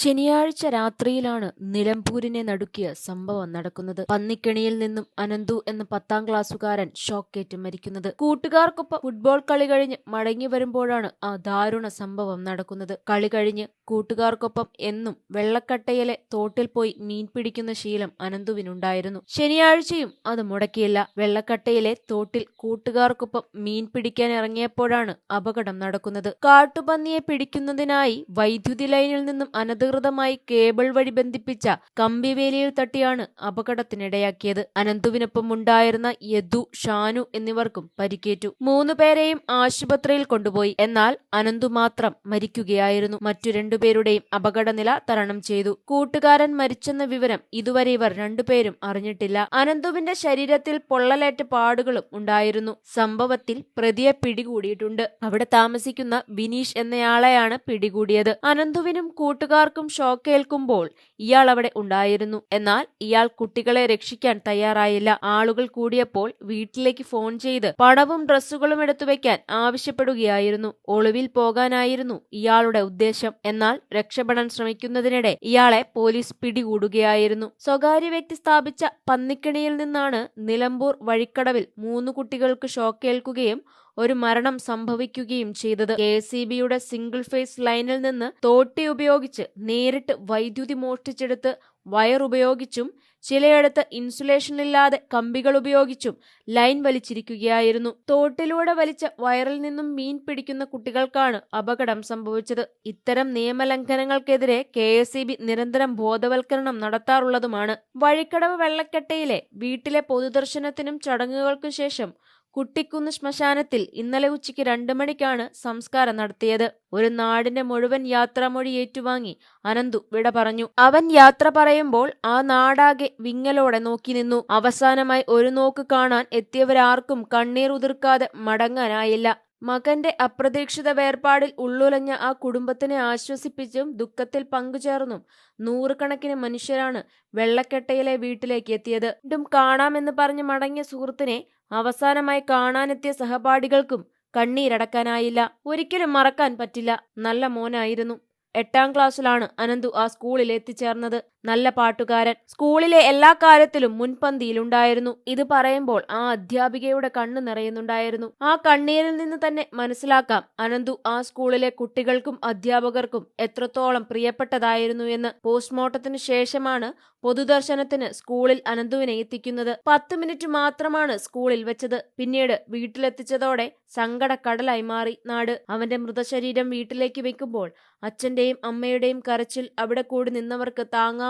ശനിയാഴ്ച രാത്രിയിലാണ് നിലമ്പൂരിനെ നടുക്കിയ സംഭവം നടക്കുന്നത്. പന്നിക്കെണിയിൽ നിന്നും അനന്തു എന്ന പത്താം ക്ലാസ്സുകാരൻ ഷോക്കേറ്റ് മരിക്കുന്നത്. കൂട്ടുകാർക്കൊപ്പം ഫുട്ബോൾ കളി കഴിഞ്ഞ് മടങ്ങി വരുമ്പോഴാണ് ആ ദാരുണ സംഭവം നടക്കുന്നത്. കളി കഴിഞ്ഞ് കൂട്ടുകാർക്കൊപ്പം എന്നും വെള്ളക്കട്ടയിലെ തോട്ടിൽ പോയി മീൻ പിടിക്കുന്ന ശീലം അനന്തുവിനുണ്ടായിരുന്നു. ശനിയാഴ്ചയും അത് മുടക്കിയില്ല. വെള്ളക്കട്ടയിലെ തോട്ടിൽ കൂട്ടുകാർക്കൊപ്പം മീൻ പിടിക്കാൻ ഇറങ്ങിയപ്പോഴാണ് അപകടം നടക്കുന്നത്. കാട്ടുപന്നിയെ പിടിക്കുന്നതിനായി വൈദ്യുതി ലൈനിൽ നിന്നും അനധികൃതമായി കേബിൾ വഴി ബന്ധിപ്പിച്ച കമ്പിവേലിയിൽ തട്ടിയാണ് അപകടത്തിനിടയാക്കിയത്. അനന്തുവിനൊപ്പം ഉണ്ടായിരുന്ന യദു ഷാനു എന്നിവർക്കും പരിക്കേറ്റു. മൂന്നുപേരെയും ആശുപത്രിയിൽ കൊണ്ടുപോയി. എന്നാൽ അനന്തു മാത്രം മരിക്കുകയായിരുന്നു. മറ്റു രണ്ടുപേരുടെയും അപകടനില തരണം ചെയ്തു. കൂട്ടുകാരൻ മരിച്ചെന്ന വിവരം ഇതുവരെ ഇവർ രണ്ടുപേരും അറിഞ്ഞിട്ടില്ല. അനന്തുവിന്റെ ശരീരത്തിൽ പൊള്ളലേറ്റ പാടുകളും ഉണ്ടായിരുന്നു. സംഭവത്തിൽ പ്രതിയെ പിടികൂടിയിട്ടുണ്ട്. അവിടെ താമസിക്കുന്ന വിനീഷ് എന്നയാളെയാണ് പിടികൂടിയത്. അനന്തുവിനും കൂട്ടുകാർക്കും ഷോക്കേൽക്കുമ്പോൾ ഇയാൾ അവിടെ ഉണ്ടായിരുന്നു. എന്നാൽ ഇയാൾ കുട്ടികളെ രക്ഷിക്കാൻ തയ്യാറായില്ല. ആളുകൾ കൂടിയപ്പോൾ വീട്ടിലേക്ക് ഫോൺ ചെയ്ത് പണവും ഡ്രസ്സുകളും എടുത്തു വെക്കാൻ ആവശ്യപ്പെടുകയായിരുന്നു. ഒളിവിൽ പോകാനായിരുന്നു ഇയാളുടെ ഉദ്ദേശം. എന്നാൽ രക്ഷപ്പെടാൻ ശ്രമിക്കുന്നതിനിടെ ഇയാളെ പോലീസ് പിടികൂടുകയായിരുന്നു. സ്വകാര്യ വ്യക്തി സ്ഥാപിച്ച പന്നിക്കണിയിൽ നിന്നാണ് നിലമ്പൂർ വഴിക്കടവിൽ മൂന്ന് കുട്ടികൾക്ക് ഷോക്കേൽക്കുകയും ഒരു മരണം സംഭവിക്കുകയും ചെയ്തത്. കെ സി ബിയുടെ സിംഗിൾ ഫേസ് ലൈനിൽ നിന്ന് തോട്ടി ഉപയോഗിച്ച് നേരിട്ട് വൈദ്യുതി മോഷ്ടിച്ചെടുത്ത് വയർ ഉപയോഗിച്ചും ചിലയിടത്ത് ഇൻസുലേഷൻ ഇല്ലാതെ കമ്പികൾ ഉപയോഗിച്ചും ലൈൻ വലിച്ചിരിക്കുകയായിരുന്നു. തോട്ടിലൂടെ വലിച്ച വയറിൽ നിന്നും മീൻ പിടിക്കുന്ന കുട്ടികൾക്കാണ് അപകടം സംഭവിച്ചത്. ഇത്തരം നിയമലംഘനങ്ങൾക്കെതിരെ കെ എസ് നിരന്തരം ബോധവൽക്കരണം നടത്താറുള്ളതുമാണ്. വഴിക്കടവ് വെള്ളക്കെട്ടയിലെ വീട്ടിലെ പൊതുദർശനത്തിനും ചടങ്ങുകൾക്കും ശേഷം കുട്ടിക്കുന്ന് ശ്മശാനത്തിൽ ഇന്നലെ ഉച്ചയ്ക്ക് രണ്ടു മണിക്കാണ് സംസ്കാരം നടത്തിയത്. ഒരു നാടിന്റെ മുഴുവൻ യാത്രാമൊഴി ഏറ്റുവാങ്ങി അനന്തു വിട പറഞ്ഞു. അവൻ യാത്ര പറയുമ്പോൾ ആ നാടാകെ വിങ്ങലോടെ നോക്കി നിന്നു. അവസാനമായി ഒരു നോക്ക് കാണാൻ എത്തിയവരാർക്കും കണ്ണീർ ഉതിർക്കാതെ മടങ്ങാനായില്ല. മകന്റെ അപ്രതീക്ഷിത വേർപാടിൽ ഉള്ളുലഞ്ഞ ആ കുടുംബത്തിനെ ആശ്വസിപ്പിച്ചും ദുഃഖത്തിൽ പങ്കുചേർന്നും നൂറുകണക്കിന് മനുഷ്യരാണ് വെള്ളക്കെട്ടയിലെ വീട്ടിലേക്ക് എത്തിയത് വീണ്ടും കാണാമെന്ന് പറഞ്ഞ് മടങ്ങിയ സുഹൃത്തിനെ അവസാനമായി കാണാനെത്തിയ സഹപാഠികൾക്കും കണ്ണീരടക്കാനായില്ല. ഒരിക്കലും മറക്കാൻ പറ്റില്ല. നല്ല മോനായിരുന്നു. എട്ടാം ക്ലാസ്സിലാണ് അനന്തു ആ സ്കൂളിൽ എത്തിച്ചേർന്നത്. നല്ല പാട്ടുകാരൻ. സ്കൂളിലെ എല്ലാ കാര്യത്തിലും മുൻപന്തിയിലുണ്ടായിരുന്നു. ഇത് പറയുമ്പോൾ ആ അധ്യാപികയുടെ കണ്ണ് നിറയുന്നുണ്ടായിരുന്നു. ആ കണ്ണീരിൽ നിന്ന് തന്നെ മനസ്സിലാക്കാം അനന്തു ആ സ്കൂളിലെ കുട്ടികൾക്കും അധ്യാപകർക്കും എത്രത്തോളം പ്രിയപ്പെട്ടതായിരുന്നു എന്ന്. പോസ്റ്റ്മോർട്ടത്തിന് ശേഷമാണ് പൊതുദർശനത്തിന് സ്കൂളിൽ അനന്തുവിനെ എത്തിക്കുന്നത്. പത്ത് മിനിറ്റ് മാത്രമാണ് സ്കൂളിൽ വെച്ചത്. പിന്നീട് വീട്ടിലെത്തിച്ചതോടെ സങ്കടക്കടലായി മാറി നാട്. അവന്റെ മൃതശരീരം വീട്ടിലേക്ക് വെക്കുമ്പോൾ അച്ഛന്റെയും അമ്മയുടെയും കരച്ചിൽ അവിടെ കൂടി നിന്നവർക്ക്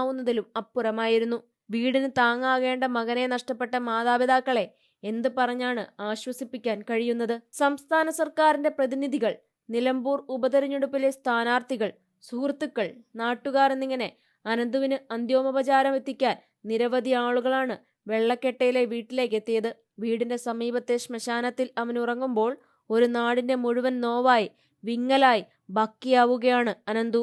താങ്ങാവുന്നതിലും അപ്പുറമായിരുന്നു. വീടിന് താങ്ങാകേണ്ട മകനെ നഷ്ടപ്പെട്ട മാതാപിതാക്കളെ എന്ത് പറഞ്ഞാണ് ആശ്വസിപ്പിക്കാൻ കഴിയുന്നത്? സംസ്ഥാന സർക്കാരിന്റെ പ്രതിനിധികൾ നിലമ്പൂർ ഉപതെരഞ്ഞെടുപ്പിലെ സ്ഥാനാർത്ഥികൾ സുഹൃത്തുക്കൾ നാട്ടുകാർ എന്നിങ്ങനെ അനന്തുവിന് അന്ത്യോപചാരം എത്തിക്കാൻ നിരവധി ആളുകളാണ് വെള്ളക്കെട്ടയിലെ വീട്ടിലേക്ക് എത്തിയത്. വീടിന്റെ സമീപത്തെ ശ്മശാനത്തിൽ അവൻ ഉറങ്ങുമ്പോൾ ഒരു നാടിന്റെ മുഴുവൻ നോവായി വിങ്ങലായി ബാക്കിയാവുകയാണ് അനന്തു.